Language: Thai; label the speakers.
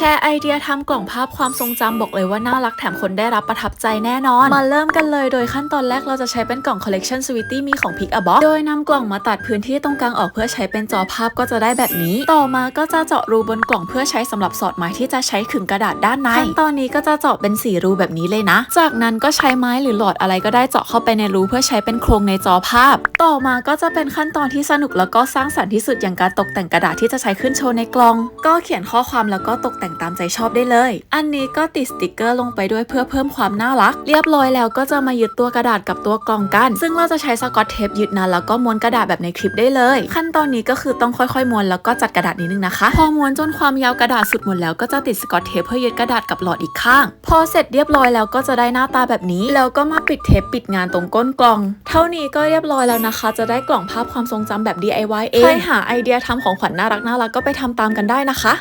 Speaker 1: ชร์ไอเดียทำกล่องภาพความทรงจำบอกเลยว่าน่ารักแถมคนได้รับประทับใจแน่นอน มาเริ่มกันเลยโดยขั้นตอนแรกเราจะใช้เป็นกล่อง collection sweetie มีของ Pick a Box โดยนำกล่องมาตัดพื้นที่ตรงกลางออกเพื่อใช้เป็นจอภาพก็จะได้แบบนี้ ต่อมาก็จะเจาะรูบนกล่องเพื่อใช้สำหรับสอดไม้ที่จะใช้ขึงกระดาษด้านในขั้นตอนนี้ก็จะเจาะเป็นสีรูแบบนี้เลยนะ จากนั้นก็ใช้ไม้หรือหลอดอะไรก็ได้เจาะเข้าไปในรูเพื่อใช้เป็นโครงในจอภาพ ต่อมาก็จะเป็นขั้นตอนที่สนุกแล้วก็สร้างสรรค์ที่สุดอย่างการตกแต่งกระดาษที่จะใช้ขึ้นโชว์ในกล่อง ก็เขียนข้อความแล้วก็ตกแต่งตามใจชอบได้เลย อันนี้ก็ติดสติกเกอร์ลงไปด้วยเพื่อเพิ่มความน่ารัก เรียบร้อยแล้วก็จะมายึดตัวกระดาษกับตัวกล่องกัน ซึ่งเราจะใช้สกอตเทปยึดนะแล้วก็ม้วนกระดาษแบบในคลิปได้เลย ขั้นตอนนี้ก็คือต้องค่อยๆม้วนแล้วก็จัดกระดาษนิดนึงนะคะ พอม้วนจนความยาวกระดาษสุดหมดแล้วก็จะติดสกอตเทปเพื่อยึดกระดาษกับหลอดอีกข้าง พอเสร็จเรียบร้อยแล้วก็จะได้หน้าตาแบบนี้ แล้วก็มาปิดเทปปิดงานตรงก้นกล่อง เท่านี้ก็เรียบร้อยแล้วนะคะ จะได้กล่องภาพความทรงจำแบบ DIY เองใครหาไอเดียทำของขวัญน่ารักน่ารักก็ไปทำตามกันได้นะคะ